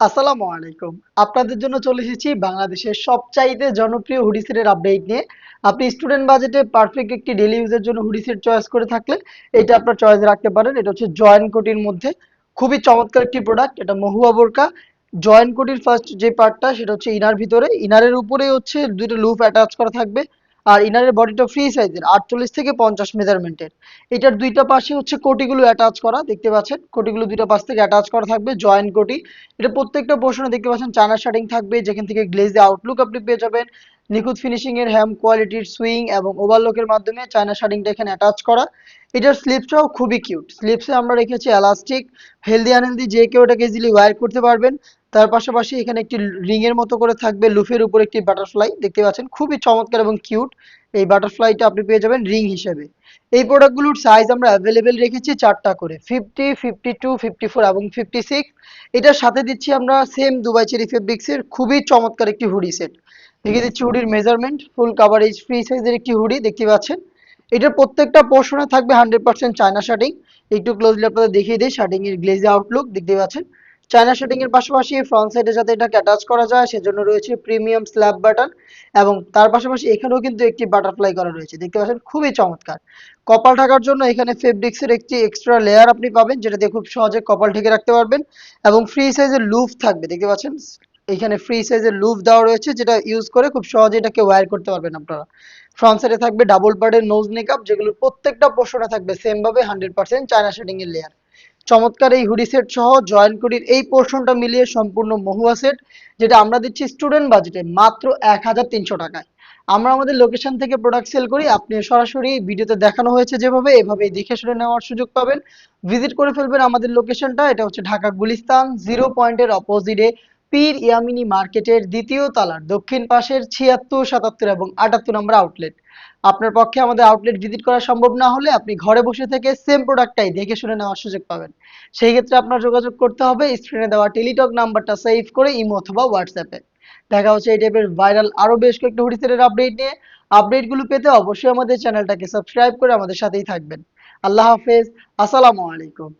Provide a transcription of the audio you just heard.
আসসালামু আলাইকুম। আপনাদের জন্য চলে এসেছি বাংলাদেশের সবচাইতে জনপ্রিয় হুডি সেটের আপডেট নিয়ে। আপনি স্টুডেন্ট বাজেটে পারফেক্ট একটি ডেলি ইউজের জন্য হুডি সেট চয়েস করে থাকলে এটা আপনার চয়েস রাখতে পারেন। এটা হচ্ছে জয়েন্ট কোটির মধ্যে। খুবই চমৎকার একটি প্রোডাক্ট এটা মহুয়া বোরকা। জয়েন্ট কোটির ফার্স্ট যে পার্টটা সেটা হচ্ছে ইনার ভিতরে। ইনারের উপরেই হচ্ছে দুটো লুপ অ্যাটাচ করা থাকবে। আর ইনারের বডিটা ফ্রি সাইজের আটচল্লিশ থেকে পঞ্চাশ মেজারমেন্টের এটার দুইটা পাশে হচ্ছে কোটিগুলো অ্যাটাচ করা, দেখতে পাচ্ছেন? কোটিগুলো দুইটা পাশ থেকে অ্যাটাচ করা থাকবে জয়েন্ট কোটি। এটা প্রত্যেকটা পোর্শনে দেখতে পাচ্ছেন চায়না শার্টিং থাকবে, যেখান থেকে গ্লেজে আউটলুক আপনি পেয়ে যাবেন। নিখুঁত ফিনিশিং এর হ্যাম কোয়ালিটির সুইং এবং ওভারলকের মাধ্যমে চায়না শার্টিংটা এখানে অ্যাটাচ করা। এটার স্লিপসটাও খুবই কিউট স্লিপসে আমরা রেখেছি এলাস্টিক হেলদি আনহেলদি যে কেউ এটাকে ইজিলি ওয়্যার করতে পারবেন। তার পাশাপাশি এখানে একটি রিং এর মতো করে থাকবে লুফের উপর একটি বাটারফ্লাই দেখতে পাচ্ছেন? খুবই চমৎকার এবং কিউট এই বাটারফ্লাইটা আপনি পেয়ে যাবেন রিং হিসেবে। এই প্রোডাক্টগুলোর সাইজ আমরা অ্যাভেলেবেল রেখেছি চারটা করে। Fifty fifty two fifty four এবং ফিফটি সিক্স এটার সাথে দিচ্ছি আমরা সেম দুবাই চেরি ফেব্রিক্সের খুবই চমৎকার একটি হুডি সেট দেখে দিচ্ছি হুডির মেজারমেন্ট ফুল কাভারেজ ফ্রি সাইজের একটি হুডি, দেখতে পাচ্ছেন? এটার প্রত্যেকটা পোর্শনে থাকবে হান্ড্রেড পার্সেন্ট চায়না শার্টিং একটু ক্লোজলি আপনাদের দেখিয়ে দিই শার্টিং এর গ্লেজি আউটলুক দেখতে পাচ্ছেন? চায়না শার্টিং এর পাশাপাশি ফ্রন্ট সাইডে যাতে এটাকে অ্যাটাচ করা যায়, সেজন্য রয়েছে প্রিমিয়াম স্ল্যাব বাটন এবং তার পাশাপাশি এখানেও কিন্তু একটি বাটারফ্লাই করা রয়েছে। দেখতে পাচ্ছেন? খুবই চমৎকার। কপাল ঢাকার জন্য এখানে ফেব্রিক্সের একটি এক্সট্রা লেয়ার আপনি পাবেন যেটা দিয়ে খুব সহজে কপাল ঢেকে রাখতে পারবেন এবং ফ্রি সাইজের লুফ থাকবে। দেখতে পাচ্ছেন? এখানে ফ্রি সাইজের লুফ দেওয়া রয়েছে, যেটা ইউজ করে খুব সহজে এটাকে ওয়্যার করতে পারবেন আপনারা। ফ্রন্ট সাইডে থাকবে ডাবল পার্টের নোজ মেকআপ যেগুলো প্রত্যেকটা পোর্শনে থাকবে সেম ভাবে হান্ড্রেড পার্সেন্ট চায়না শেডিং এর লেয়ার চমৎকার এই হুডি সেট সহ জয়েন্ট কোটির এই পোর্শনটা মিলিয়ে সম্পূর্ণ মহুয়া সেট যেটা আমরা দিচ্ছি স্টুডেন্ট বাজেটে মাত্র এক হাজার তিনশো টাকায়। আমরা আমাদের লোকেশন থেকে প্রোডাক্ট সেল করি, আপনি সরাসরি ভিডিওতে দেখানো হয়েছে যেভাবে, এভাবেই দেখে শুনে নেওয়ার সুযোগ পাবেন। ভিজিট করে ফেলবেন আমাদের লোকেশনটা এটা হচ্ছে ঢাকা গুলিস্তান জিরো পয়েন্টের অপোজিটে পীর ইয়ামিনী মার্কেটের দ্বিতীয় তলার দক্ষিণ পাশের ছিয়াত্তর, সাতাত্তর এবং আটাত্তর নম্বর আউটলেট আপনার পক্ষে আমাদের আউটলেট ভিজিট করা সম্ভব না হলে আপনি ঘরে বসে থেকে সেম প্রোডাক্টটাই দেখে শুনে নেওয়ার সুযোগ পাবেন। সেই ক্ষেত্রে আপনার যোগাযোগ করতে হবে স্ক্রিনে দেওয়া টেলিটক নাম্বারটা সেভ করে ইমো অথবা হোয়াটসঅ্যাপে দেখা হচ্ছে এই টাইপের ভাইরাল আরও বেশ কয়েকটা হুডিসেটের আপডেট নিয়ে। আপডেটগুলো পেতে অবশ্যই আমাদের চ্যানেলটাকে সাবস্ক্রাইব করে আমাদের সাথেই থাকবেন। আল্লাহ হাফেজ, আসসালামু আলাইকুম।